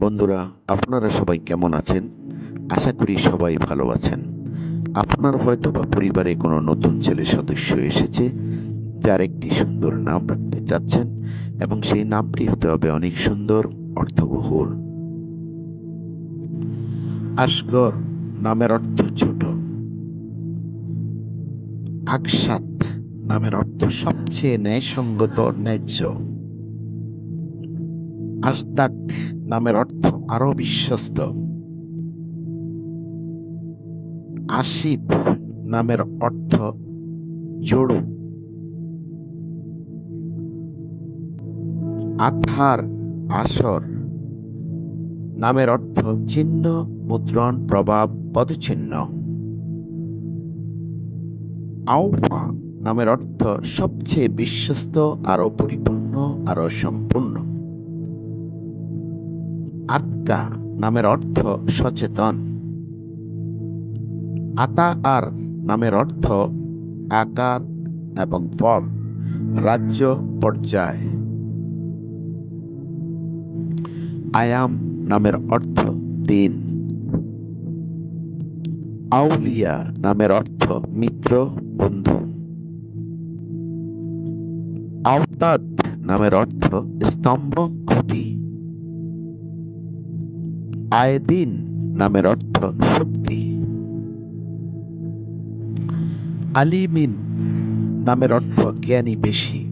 বন্ধুরা, আপনারা সবাই কেমন আছেন? আশা করি সবাই ভালো আছেন। আপনার হয়তো বা পরিবারে কোনো নতুন ছেলে সদস্য এসেছে, যার একটি সুন্দর নাম রাখতে চাচ্ছেন, এবং সেই নামটি হতে হবে অনেক সুন্দর, অর্থবহুল। আসগর নামের অর্থ ছোট। আকসাত নামের অর্থ সবচেয়ে ন্যায়সঙ্গত, ন্যায্য। আসদাক নামের অর্থ আরও বিশ্বস্ত। আসিফ নামের অর্থ জোড়ো। আথার আসর নামের অর্থ চিহ্ন মুদ্রণ, প্রভাব পদচিহ্ন আউফা নামের অর্থ সবচেয়ে বিশ্বস্ত, আরও পরিপূর্ণ, আরও সম্পূর্ণ। আত্মা নামের অর্থ সচেতন। আতা আর নামের অর্থ আকার এবং ফল, রাজ্য, পর্যায়। আয়াম নামের অর্থ দিন আউলিয়া নামের অর্থ মিত্র, বন্ধু। আওতাদ নামের অর্থ স্তম্ভ, খুঁটি। আয়দিন নামের অর্থ শক্তি। আলিমিন নামের অর্থ জ্ঞানী বেশি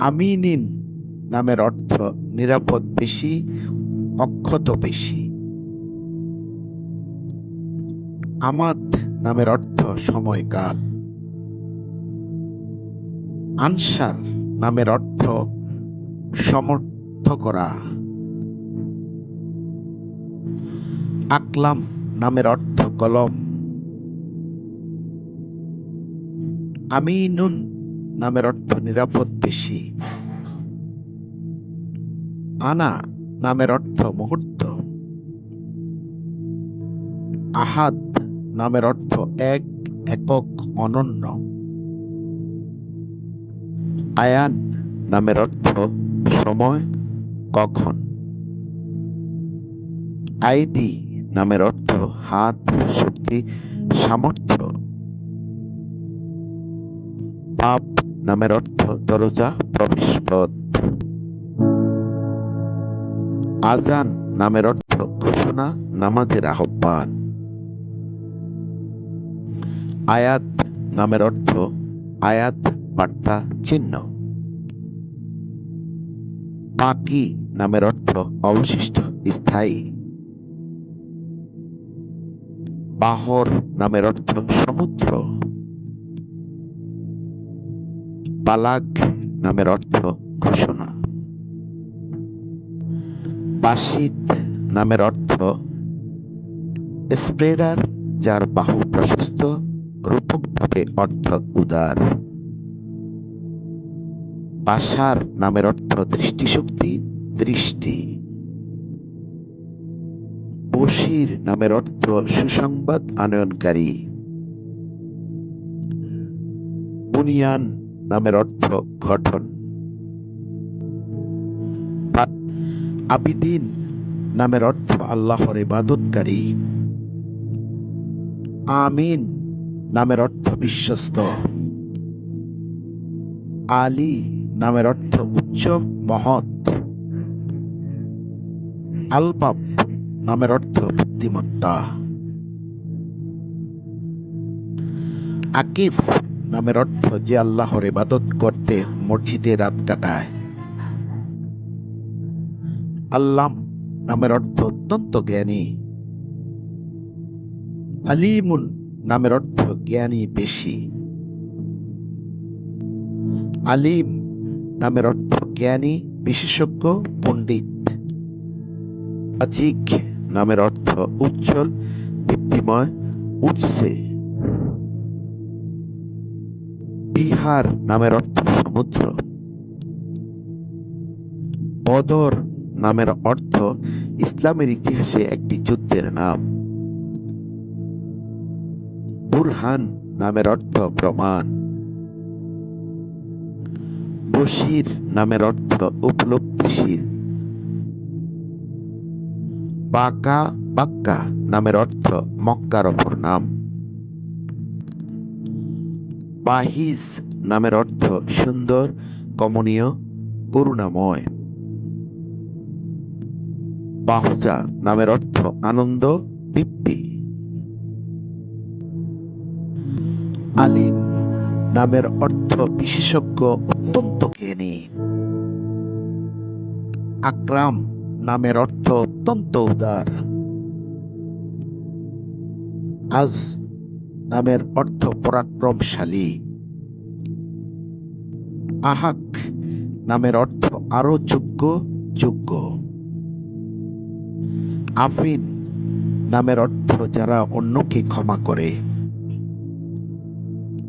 আমিনিন নামের অর্থ নিরাপদ বেশি অক্ষত বেশি আমাদ নামের অর্থ সময়কাল। আনসার নামের অর্থ সমর্থ করা আকলাম নামের অর্থ কলম। আমিনুন নামের অর্থ নিরাপদ বেশি আনা নামের অর্থ মুহূর্ত। আহাদ নামের অর্থ এক, একক, অনন্য। আয়ান নামের অর্থ সময়, কখন। আইদি নামের অর্থ হাত, শক্তি, সামর্থ্য। পাপ নামের অর্থ দরজা প্রবেশপথ আজান নামের অর্থ ঘোষণা, নামাজের আহ্বান। আয়াত নামের অর্থ আয়াত, বার্তা, চিহ্ন। পাকি নামের অর্থ অবশিষ্ট, স্থায়ী। বাহর নামের অর্থ সমুদ্র। বালাগ নামের অর্থ ঘোষণা। বাসিত নামের অর্থ স্প্রেডার, যার বাহু প্রশস্ত, রূপকভাবে অর্থ উদার। বাসার নামের অর্থ দৃষ্টিশক্তি, দৃষ্টি। বশির নামের অর্থ সুসংবাদ আনয়নকারী। বুনিয়ান নামের অর্থ গঠন। আবিদিন নামের অর্থ আল্লাহর ইবাদতকারী। আমিন নামের অর্থ বিশ্বস্ত। আলী নামের অর্থ উচ্চ মহৎ। আলবাব নামের অর্থ বুদ্ধিমত্তা। আকিফ নামের অর্থ যে আল্লাহর ইবাদত করতে মসজিদে রাত কাটায়। আল্লাম নামের অর্থ অত্যন্ত জ্ঞানী। আলিমুন নামের অর্থ জ্ঞানী বেশি। আলিম নামের অর্থ জ্ঞানী, বিশেষজ্ঞ, পণ্ডিত। আজিক নামের অর্থ উজ্জ্বল, দীপ্তিময় উঠছে বিহার নামের অর্থ সমুদ্র। বদর নামের অর্থ ইসলামের ইতিহাসে একটি যুদ্ধের নাম। বুরহান নামের অর্থ প্রমাণ। বশির নামের অর্থ উপলব্ধিশীল। বাকা, বাক্কা নামের অর্থ মক্কার অপর নাম। বাহিজ নামের অর্থ সুন্দর, কমনীয়, করুণাময়। বাহুজা নামের অর্থ আনন্দ, তৃপ্তি। আলিম নামের অর্থ বিশেষজ্ঞ অত্যন্ত জ্ঞানী। আকরাম নামের অর্থ অত্যন্ত উদার। আজ নামের অর্থ পরাক্রমশালী। আহাক নামের অর্থ আরও যোগ্য যোগ্য। আফিন নামের অর্থ যারা অন্যকে ক্ষমা করে।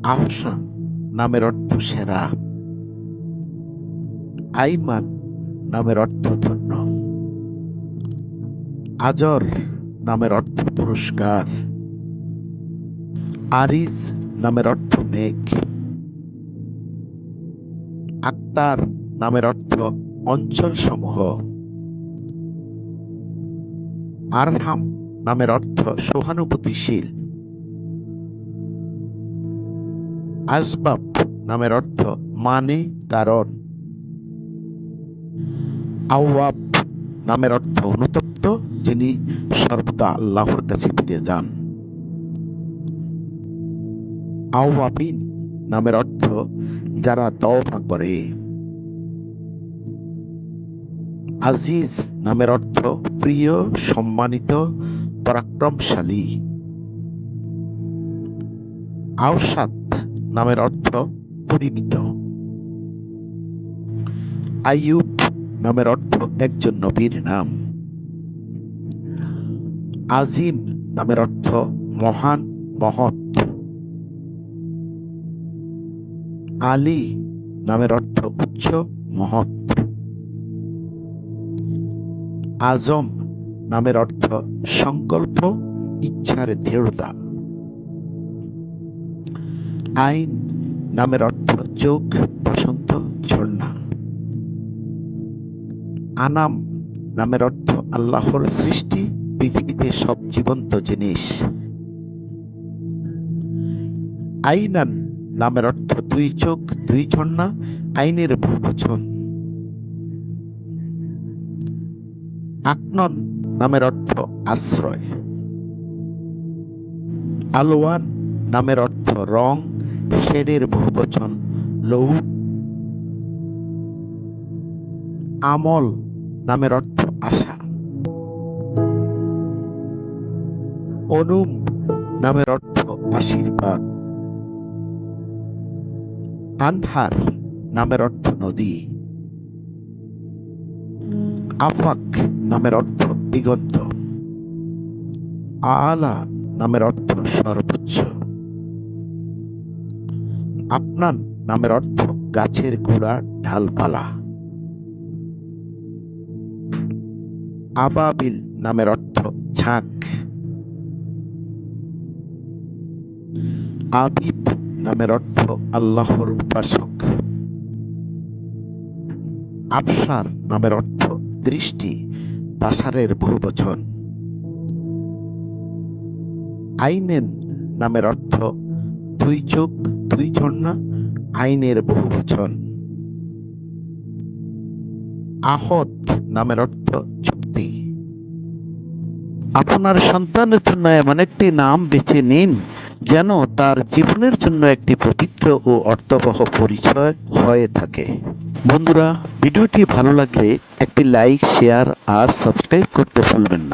আহসান নামের অর্থ সেরা। আইমান নামের অর্থ ধন্য। আজর নামের অর্থ পুরস্কার। আরিজ নামের অর্থ মেঘ। আক্তার নামের অর্থ অঞ্চল সমূহ আরহাম নামের অর্থ সহানুভূতিশীল। আসবাব নামের অর্থ মানে কারণ। আওয়াব নামের অর্থ অনুতপ্ত। যিনি সর্বদা আল্লাহর কাছে ফিরে যান। আওয়াবিন নামের অর্থ যারা তওবা করে। আজিজ নামের অর্থ প্রিয়, সম্মানিত, পরাক্রমশালী। আওসাত নামের অর্থ পরিমিত আইয়ুব নামের অর্থ একজন নবীর নাম। আজিম নামের অর্থ মহান, মহৎ। আলী নামের অর্থ উচ্চ, মহৎ। আজম নামের অর্থ সংকল্প, ইচ্ছার দৃঢ়তা। আইন নামের অর্থ চোখ, বসন্ত, ঝর্ণা। আনাম নামের অর্থ আল্লাহর সৃষ্টি, পৃথিবীতে সব জীবন্ত জিনিস। আইনান নামের অর্থ দুই চোখ, দুই ঝর্ণা, আইনের বহুবচন। আকনন নামের অর্থ আশ্রয়। আলোয়ান নামের অর্থ রং, শেডের বহুবচন লৌ আমল নামের অর্থ আশা। অনুম নামের অর্থ আশীর্বাদ। আনহার নামের অর্থ নদী। আফাক নামের অর্থ দিগন্ত। আলা নামের অর্থ সর্বোচ্চ। আপনান নামের অর্থ গাছের গোড়া, ঢালপালা। আবাবিল নামের অর্থ ঝাঁক। আবিব নামের অর্থ আল্লাহর উপাসক। আবসার নামের অর্থ দৃষ্টি বাসারের বহুবচন আইনেন নামের অর্থ দুই চোখ, দুই ঝর্ণা, আইনের বহুবচন আহত নামের অর্থ চুক্তি। আপনার সন্তানের জন্য এমন একটি নাম বেছে নিন যেন তার জীবনের জন্য একটি পবিত্র ও অর্থবহ পরিচয় হয়ে থাকে। বন্ধুরা, ভিডিওটি ভালো লাগলে একটি লাইক, শেয়ার আর সাবস্ক্রাইব করতে ভুলবেন না।